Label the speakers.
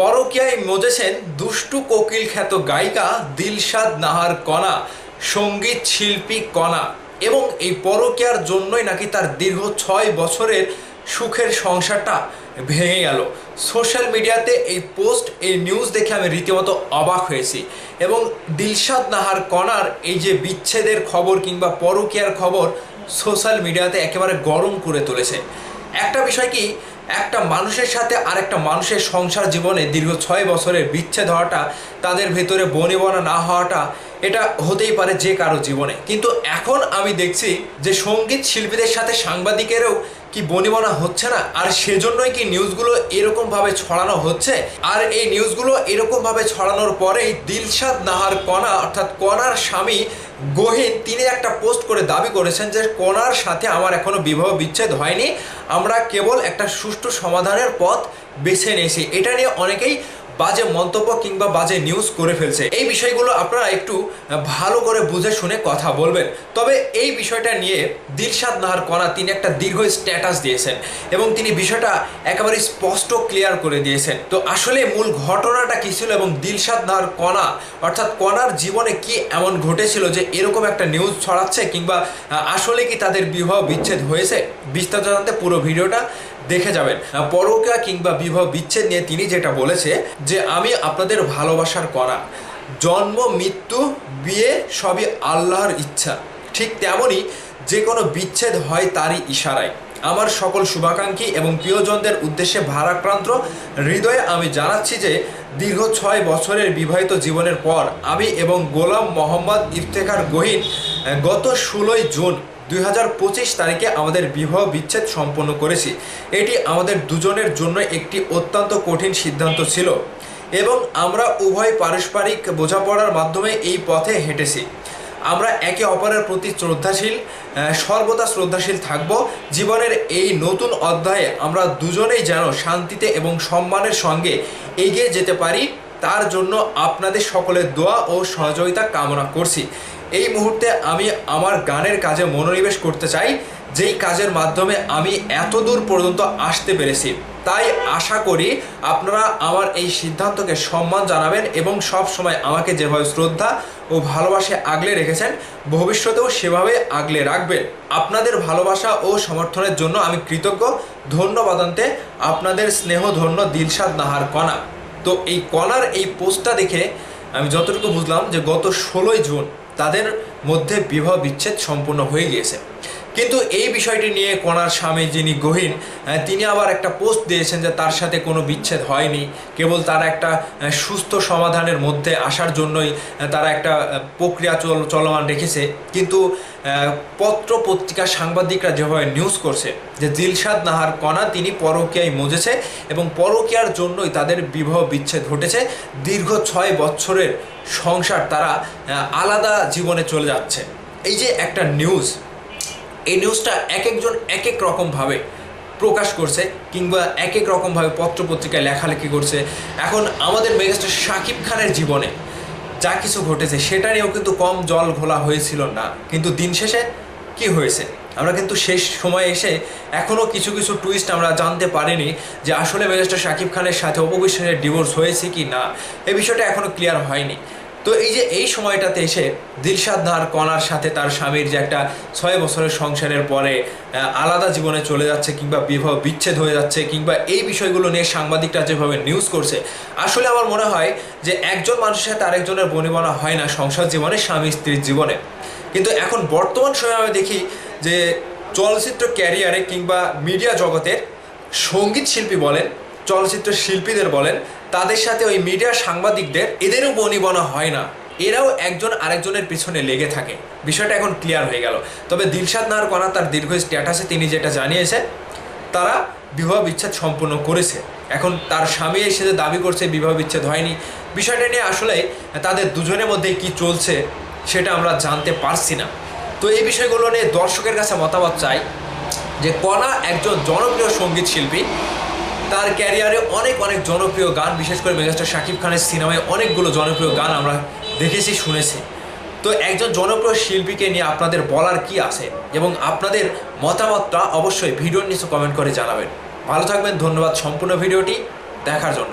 Speaker 1: পরকীয়ায় মজেছেন দুষ্টু কোকিল খ্যাত গায়িকা দিলশাদ নাহার কণা, সংগীত শিল্পী কণা এবং এই পরকীয়ার জন্যই নাকি তার দীর্ঘ ছয় বছরের সুখের সংসারটা ভেঙে গেল। সোশ্যাল মিডিয়াতে এই পোস্ট, এই নিউজ দেখে আমি রীতিমতো অবাক হয়েছি এবং দিলশাদ নাহার কণার এই যে বিচ্ছেদের খবর কিংবা পরকীয়ার খবর সোশ্যাল মিডিয়াতে একেবারে গরম করে তুলেছে। একটা বিষয় কি একটা মানুষের সাথে আরেকটা মানুষের সংসার জীবনে দীর্ঘ ছয় বছরের বিচ্ছেদ হওয়াটা, তাদের ভেতরে বনিবনা না হওয়াটা, এটা হতেই পারে যে কারও জীবনে। কিন্তু এখন আমি দেখছি যে সংগীত শিল্পীদের সাথে সাংবাদিকেরও কি বনিবনা হচ্ছে না? আর সেজন্যই কি নিউজগুলো এরকমভাবে ছড়ানো হচ্ছে? আর এই নিউজগুলো এরকমভাবে ছড়ানোর পরেই দিলশাদ নাহার কণা, অর্থাৎ কণার স্বামী গহিন, তিনি একটা পোস্ট করে দাবি করেছেন যে কণার সাথে আমার এখনও বিবাহ বিচ্ছেদ হয়নি। আমরা কেবল একটা সুষ্ঠু সমাধানের পথ বেছে নিয়েছি। এটা নিয়ে অনেকেই বাজে মন্তব্য কিংবা বাজে নিউজ করে ফেলছে। এই বিষয়গুলো আপনারা একটু ভালো করে বুঝে শুনে কথা বলবেন। তবে এই বিষয়টা নিয়ে দিলশাদ নাহার কণা তিনি একটা দীর্ঘ স্ট্যাটাস দিয়েছেন এবং তিনি বিষয়টা একেবারে স্পষ্ট ক্লিয়ার করে দিয়েছেন। তো আসলে মূল ঘটনাটা কী ছিল এবং দিলশাদ নাহার কণা, অর্থাৎ কণার জীবনে কি এমন ঘটেছিল যে এরকম একটা নিউজ ছড়াচ্ছে কিংবা আসলে কি তাদের বিবাহ বিচ্ছেদ হয়েছে? বিস্তারিত জানতে পুরো ভিডিওটা দেখে যাবেন। পরকা কিংবা বিবাহ বিচ্ছেদ নিয়ে তিনি যেটা বলেছে যে আমি আপনাদের ভালোবাসার করা। জন্ম, মৃত্যু, বিয়ে সবই আল্লাহর ইচ্ছা। ঠিক তেমনই যে কোনো বিচ্ছেদ হয় তারই ইশারায়। আমার সকল শুভাকাঙ্ক্ষী এবং প্রিয়জনদের উদ্দেশ্যে ভারাক্রান্ত হৃদয়ে আমি জানাচ্ছি যে, দীর্ঘ ছয় বছরের বিবাহিত জীবনের পর আমি এবং গোলাম মোহাম্মদ ইফতেখার গহিন, গত ষোলোই জুন দুই হাজার পঁচিশ তারিখে আমাদের বিবাহ বিচ্ছেদ সম্পন্ন করেছি। এটি আমাদের দুজনের জন্য একটি অত্যন্ত কঠিন সিদ্ধান্ত ছিল এবং আমরা উভয় পারস্পরিক বোঝাপড়ার মাধ্যমে এই পথে হেঁটেছি। আমরা একে অপরের প্রতি শ্রদ্ধাশীল সর্বদা শ্রদ্ধাশীল থাকব। জীবনের এই নতুন অধ্যায়ে আমরা দুজনেই যেন শান্তিতে এবং সম্মানের সঙ্গে এগিয়ে যেতে পারি, তার জন্য আপনাদের সকলের দোয়া ও সহযোগিতা কামনা করছি। এই মুহূর্তে আমি আমার গানের কাজে মনোনিবেশ করতে চাই, যেই কাজের মাধ্যমে আমি এত দূর পর্যন্ত আসতে পেরেছি। তাই আশা করি আপনারা আমার এই সিদ্ধান্তকে সম্মান জানাবেন এবং সব সময় আমাকে যেভাবে শ্রদ্ধা ও ভালোবাসে আগলে রেখেছেন, ভবিষ্যতেও সেভাবে আগলে রাখবেন। আপনাদের ভালোবাসা ও সমর্থনের জন্য আমি কৃতজ্ঞ। ধন্যবাদান্তে আপনাদের স্নেহ ধন্য দিলশাদ নাহার কণা। তো এই কণার এই পোস্টটা দেখে আমি যতটুকু বুঝলাম যে গত ষোলোই জুন তাদের মধ্যে বিবাহ বিচ্ছেদ সম্পূর্ণ হয়ে গিয়েছে। কিন্তু এই বিষয়টি নিয়ে কণার স্বামী যিনি গহীন তিনি আবার একটা পোস্ট দিয়েছেন যে তার সাথে কোনো বিচ্ছেদ হয়নি। কেবল তারা একটা সুস্থ সমাধানের মধ্যে আসার জন্যই তারা একটা প্রক্রিয়া চল, চলমান রেখেছে। কিন্তু পত্র পত্রিকা সাংবাদিকরা যেভাবে নিউজ করছে, যে দিলশাদ নাহার কণা তিনি পরকীয়ায় মজেছে এবং পরকীয়ার জন্যই তাদের বিবাহ বিচ্ছেদ ঘটেছে, দীর্ঘ ছয় বছরের সংসার তারা আলাদা জীবনে চলে যাচ্ছে। এই যে একটা নিউজ এই নিউজটা এক একজন এক এক রকমভাবে প্রকাশ করছে কিংবা এক এক রকমভাবে পত্রপত্রিকায় লেখালেখি করছে। এখন আমাদের মেগাস্টার শাকিব খানের জীবনে যা কিছু ঘটেছে, সেটা নিয়েও কিন্তু কম জল ঘোলা হয়েছিল না। কিন্তু দিন শেষে কি হয়েছে? আমরা কিন্তু শেষ সময়ে এসে এখনও কিছু কিছু টুইস্ট আমরা জানতে পারিনি যে আসলে মেগাস্টার শাকিব খানের সাথে অপবিশ্বাসের ডিভোর্স হয়েছে কি না এ বিষয়টা এখনও ক্লিয়ার হয়নি। তো এই যে এই সময়টাতে এসে দিলশাদ নাহার কণার সাথে তার স্বামীর যে একটা ছয় বছরের সংসারের পরে আলাদা জীবনে চলে যাচ্ছে কিংবা বিবাহ বিচ্ছেদ হয়ে যাচ্ছে কিংবা এই বিষয়গুলো নিয়ে সাংবাদিকরা যেভাবে নিউজ করছে, আসলে আমার মনে হয় যে একজন মানুষের সাথে আরেকজনের বনিবনা হয় না সংসার জীবনে, স্বামী স্ত্রীর জীবনে। কিন্তু এখন বর্তমান সময়ে আমি দেখি যে চলচ্চিত্র ক্যারিয়ারে কিংবা মিডিয়া জগতের সংগীত শিল্পী বলেন চলচ্চিত্র শিল্পীদের বলেন, তাদের সাথে ওই মিডিয়া সাংবাদিকদের এদেরও বনিবনা হয় না। এরাও একজন আরেকজনের পিছনে লেগে থাকে। বিষয়টা এখন ক্লিয়ার হয়ে গেল। তবে দিলশাদ কণা তার দীর্ঘ স্ট্যাটাসে তিনি যেটা জানিয়েছেন, তারা বিবাহ বিচ্ছেদ সম্পূর্ণ করেছে। এখন তার স্বামী এসে যে দাবি করছে, বিবাহ বিচ্ছেদ হয়নি, বিষয়টা নিয়ে আসলে তাদের দুজনের মধ্যে কি চলছে, সেটা আমরা জানতে পারছি না। তো এই বিষয়গুলো নিয়ে দর্শকের কাছে মতামত চাই যে কণা একজন জনপ্রিয় সংগীত শিল্পী তার ক্যারিয়ারে অনেক অনেক জনপ্রিয় গান, বিশেষ করে মেগাস্টার শাকিব খানের সিনেমায় অনেকগুলো জনপ্রিয় গান আমরা দেখেছি, শুনেছি। তো একজন জনপ্রিয় শিল্পীকে নিয়ে আপনাদের বলার কি আছে? এবং আপনাদের মতামতটা অবশ্যই ভিডিওর নিচে কমেন্ট করে জানাবেন। ভালো থাকবেন, ধন্যবাদ সম্পূর্ণ ভিডিওটি দেখার জন্য।